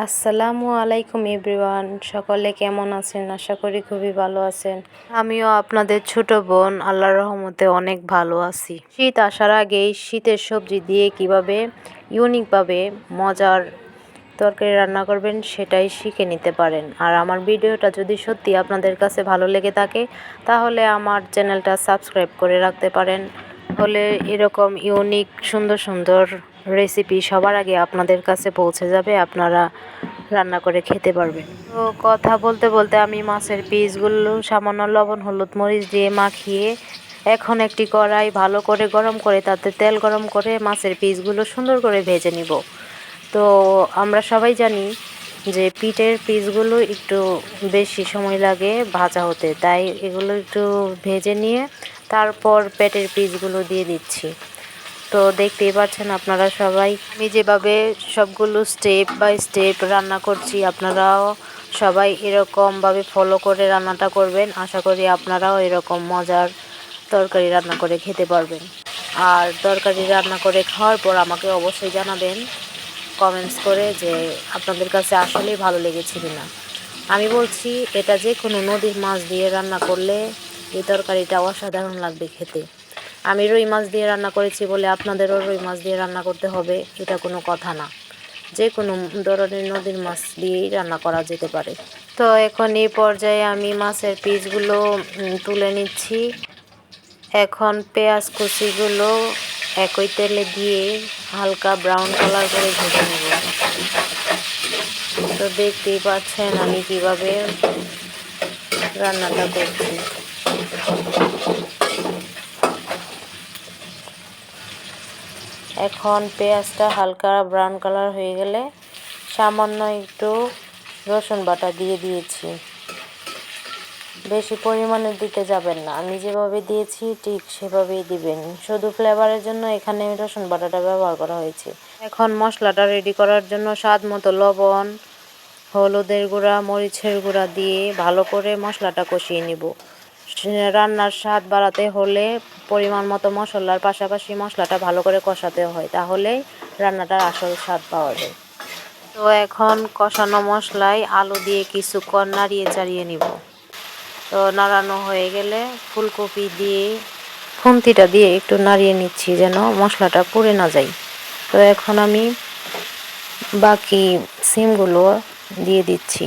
আসসালামু আলাইকুম এভরিওয়ান। সকলে কেমন আছেন? আশা করি খুবই ভালো আছেন। আমিও আপনাদের ছোট বোন, আল্লাহর রহমতে অনেক ভালো আছি। শীত আসার আগেই শীতের সবজি দিয়ে কীভাবে ইউনিকভাবে মজার তরকারি রান্না করবেন সেটাই শিখে নিতে পারেন। আর আমার ভিডিওটা যদি সত্যি আপনাদের কাছে ভালো লেগে থাকে, তাহলে আমার চ্যানেলটা সাবস্ক্রাইব করে রাখতে পারেন। হলে এরকম ইউনিক, সুন্দর সুন্দর রেসিপি সবার আগে আপনাদের কাছে পৌঁছে যাবে, আপনারা রান্না করে খেতে পারবেন। তো কথা বলতে বলতে আমি মাছের পিসগুলো, সামান্য লবণ, হলুদ মরিচ দিয়ে মাখিয়ে এখন একটি কড়াই ভালো করে গরম করে তাতে তেল গরম করে মাছের পিসগুলো সুন্দর করে ভেজে নিব। তো আমরা সবাই জানি যে পিঠের পিসগুলো একটু বেশি সময় লাগে ভাজা হতে, তাই এগুলো একটু ভেজে নিয়ে তারপর পেটের পিসগুলো দিয়ে দিচ্ছি। তো দেখতেই পাচ্ছেন আপনারা সবাই। আমি যেভাবে সবগুলো স্টেপ বাই স্টেপ রান্না করছি, আপনারাও সবাই এরকমভাবে ফলো করে রান্নাটা করবেন। আশা করি আপনারাও এরকম মজার তরকারি রান্না করে খেতে পারবেন। আর তরকারি রান্না করে খাওয়ার পর আমাকে অবশ্যই জানাবেন কমেন্টস করে যে আপনাদের কাছে আসলেই ভালো লেগেছে কিনা। আমি বলছি, এটা যে কোনো নদীর মাছ দিয়ে রান্না করলে এই তরকারিটা অসাধারণ লাগবে খেতে। আমি রুই মাছ দিয়ে রান্না করেছি বলে আপনাদেরও রুই মাছ দিয়ে রান্না করতে হবে, এটা কোনো কথা না। যে কোনো ধরনের নদীর মাছ দিয়েই রান্না করা যেতে পারে। তো এখন এই পর্যায়ে আমি মাছের পিসগুলো তুলে নিচ্ছি। এখন পেঁয়াজ কুচিগুলো একই তেলে দিয়ে হালকা ব্রাউন কালার করে ভেজে নেব। তো দেখতেই পাচ্ছেন আমি কীভাবে রান্নাটা করছি। এখন পেঁয়াজটা হালকা ব্রাউন কালার হয়ে গেলে সামান্য একটু রসুন বাটা দিয়ে দিয়েছি। বেশি পরিমাণে দিতে যাবেন না। আমি যেভাবে দিয়েছি ঠিক সেভাবেই দিবেন। শুধু ফ্লেভারের জন্য এখানে রসুন বাটাটা ব্যবহার করা হয়েছে। এখন মশলাটা রেডি করার জন্য স্বাদ মতো লবণ, হলুদের গুঁড়া, মরিচের গুঁড়া দিয়ে ভালো করে মশলাটা কষিয়ে নিব। রান্নার স্বাদ বাড়াতে হলে পরিমাণ মতো মশলার পাশাপাশি মশলাটা ভালো করে কষাতে হয়, তাহলেই রান্নাটার আসল স্বাদ পাওয়া যায়। তো এখন কষানো মশলায় আলু দিয়ে কিছুক্ষণ নাড়িয়ে চাড়িয়ে নিব। তো নাড়ানো হয়ে গেলে ফুলকপি দিয়ে, খুন্তিটা দিয়ে একটু নাড়িয়ে নিচ্ছি যেন মশলাটা পুড়ে না যায়। তো এখন আমি বাকি সিমগুলো দিয়ে দিচ্ছি।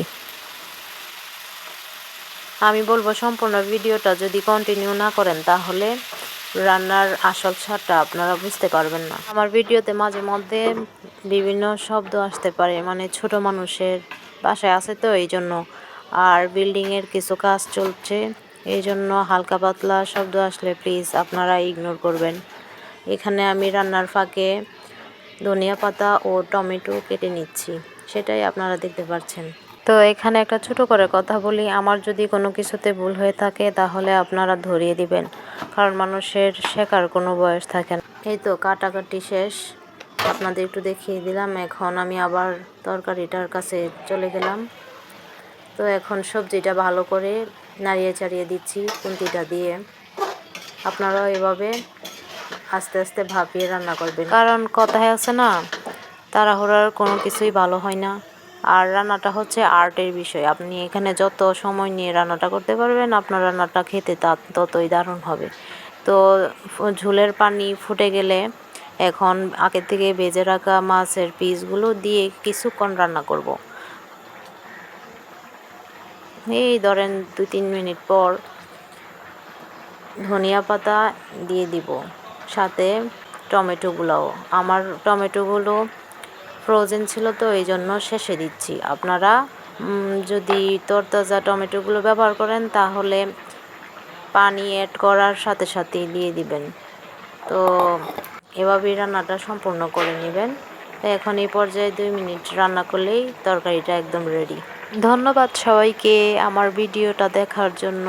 আমি বলব সম্পূর্ণ ভিডিওটা যদি কন্টিনিউ না করেন, তাহলে রান্নার আসল স্বাদটা আপনারা বুঝতে পারবেন না। আমার ভিডিওতে মাঝে মধ্যে বিভিন্ন শব্দ আসতে পারে মানে ছোট মানুষের বাসায় আছে তো এই জন্য, আর বিল্ডিংয়ের কিছু কাজ চলছে, এই জন্য হালকা পাতলা শব্দ আসলে প্লিজ আপনারা ইগনোর করবেন। এখানে আমি রান্নার ফাঁকে ধনিয়া পাতা ও টমেটো কেটে নিচ্ছি, সেটাই আপনারা দেখতে পাচ্ছেন। তো এখানে একটা ছোট করে কথা বলি। আমার যদি কোনো কিছুতে ভুল হয়ে থাকে, তাহলে আপনারা ধরিয়ে দিবেন। কারণ মানুষের শেখার কোনো বয়স থাকে না। এই তো কাটাকাটি শেষ। আপনাদের একটু দেখিয়ে দিলাম। এখন আমি আবার তরকারিটার কাছে চলে গেলাম। তো এখন সবজিটা ভালো করে নাড়িয়ে চাড়িয়ে দিচ্ছি কুন্তিটা দিয়ে। আপনারাও এভাবে আস্তে আস্তে ভাপিয়ে রান্না করবেন। কারণ কথায় আছে না, তাড়াহুড়ার কোনো কিছুই ভালো হয় না। আর রান্নাটা হচ্ছে আর্টের বিষয়। আপনি এখানে যত সময় নিয়ে রান্নাটা করতে পারবেন, আপনার রান্নাটা খেতে তা ততই দারুণ হবে। তো ঝোলের পানি ফুটে গেলে এখন আগে থেকে ভেজে রাখা মাছের পিসগুলো দিয়ে কিছুক্ষণ রান্না করব। এই ধরেন দু তিন মিনিট পর ধনিয়া পাতা দিয়ে দিব। সাথে টমেটোগুলোও। আমার টমেটোগুলো ফ্রোজেন ছিল তো, এই জন্য শেষে দিচ্ছি। আপনারা যদি তরতাজা টমেটোগুলো ব্যবহার করেন, তাহলে পানি অ্যাড করার সাথে সাথেই দিয়ে দিবেন। তো, এভাবেই রান্নাটা সম্পূর্ণ করে নেবেন। তো এখন এই পর্যায়ে দুই মিনিট রান্না করলেই তরকারিটা একদম রেডি ধন্যবাদ সবাইকে আমার ভিডিওটা দেখার জন্য।